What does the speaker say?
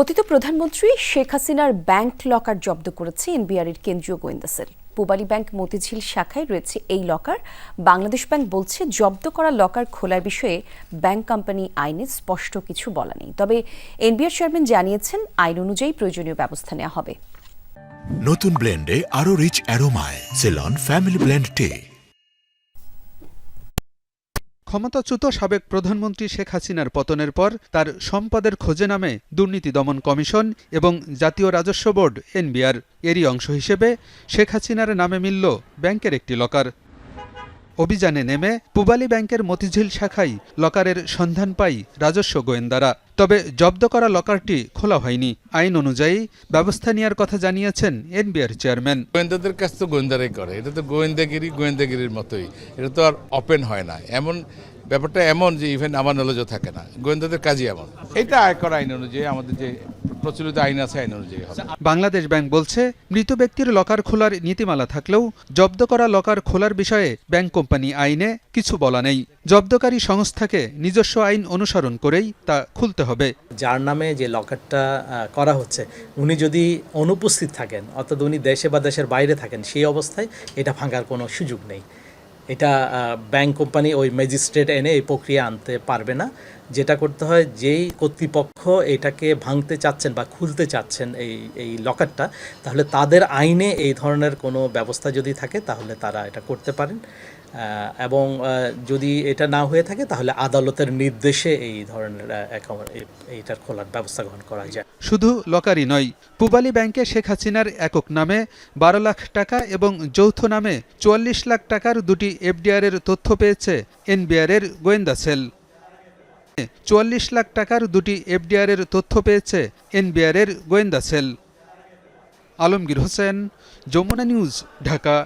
পতিত প্রধানমন্ত্রী শেখ হাসিনার ব্যাংক লকার জব্দ করেছে এনবিআর এর কেন্দ্রীয় গোয়েন্দা সেল। পূবালী ব্যাংক মতিঝিল শাখায় রয়েছে এই লকার। বাংলাদেশ ব্যাংক বলছে, জব্দ করা লকার খোলার বিষয়ে ব্যাংক কোম্পানি আইনে স্পষ্ট কিছু বলা নেই। তবে এনবিআর চেয়ারম্যান জানিয়েছেন, আইন অনুযায়ী প্রয়োজনীয় ব্যবস্থা নেওয়া হবে। নতুন ব্লেন্ডে আরও রিচ অ্যারোমায়। সেলন ফ্যামিলি ব্লেন্ড ক্ষমতাচ্যুত সাবেক প্রধানমন্ত্রী শেখ হাসিনার পতনের পর তার সম্পদের খোঁজে নামে দুর্নীতি দমন কমিশন এবং জাতীয় রাজস্ব বোর্ড এনবিআর। এরই অংশ হিসেবে শেখ হাসিনার নামে মিলল ব্যাংকের একটি লকার। অভিযানে নেমে পুবালী ব্যাংকের মতিঝিল শাখায় লকারের সন্ধান পাই রাজস্ব গোয়েন্দারা। তবে জব্দ করা লকারটি খোলা হয়নি। আইন অনুযায়ী ব্যবস্থা নেওয়ার কথা জানিয়েছেন এনবিআর চেয়ারম্যান। গোয়েন্দাদের কাছ তো গোয়েন্দারাই করে। এটা তো গোয়েন্দাগিরি গোয়েন্দাগিরির মতোই। এটা তো আর ওপেন হয় না। এমন ব্যাপারটা এমন যে ইভেন আমার নলেজও থাকে না। গোয়েন্দাদের কাজই এমন। এটা আয়কর আইন অনুযায়ী আমাদের যে প্রচলিত আইন আছে আইন অনুযায়ী হবে। বাংলাদেশ ব্যাংক বলছে মৃত ব্যক্তির লকার খোলার নীতিমালা থাকলেও জব্দ করা লকার খোলার বিষয়ে ব্যাংক কোম্পানি আইনে কিছু বলা নেই। জব্দকারী সংস্থাকে নিজস্ব আইন অনুসরণ করেই তা খুলতে হবে। যার নামে যে লকারটা করা হচ্ছে উনি যদি অনুপস্থিত থাকেন অর্থাৎ উনি দেশে বা দেশের বাইরে থাকেন সেই অবস্থায় এটা ভাঙার কোনো সুযোগ নেই। এটা ব্যাংক কোম্পানি ওই ম্যাজিস্ট্রেট এনে এই প্রক্রিয়া আনতে পারবে না। যেটা করতে হয়, যেই কর্তৃপক্ষ এটাকে ভাঙতে চাচ্ছেন বা খুলতে চাচ্ছেন এই এই লকারটা, তাহলে তাদের আইনে এই ধরনের কোনো ব্যবস্থা যদি থাকে, তাহলে তারা এটা করতে পারেন। এবং যদি এটা না হয়ে থাকে, তাহলে আদালতের নির্দেশে এই ধরনের অ্যাকাউন্ট এই- এইটার খোলার ব্যবস্থা গ্রহণ করা যায়। শুধু লকারই নয়, পুবালী ব্যাংকে শেখ হাসিনার একক নামে বারো লাখ টাকা এবং যৌথ নামে চুয়াল্লিশ লাখ টাকার দুটি এফডিআরের তথ্য পেয়েছে এনবিআরের গোয়েন্দা সেল। চুয়াল্লিশ লাখ টাকার দুটি এফডিআরের তথ্য পেয়েছে এনবিআরের গোয়েন্দা সেল। আলমগীর হোসেন, যমুনা নিউজ, ঢাকা।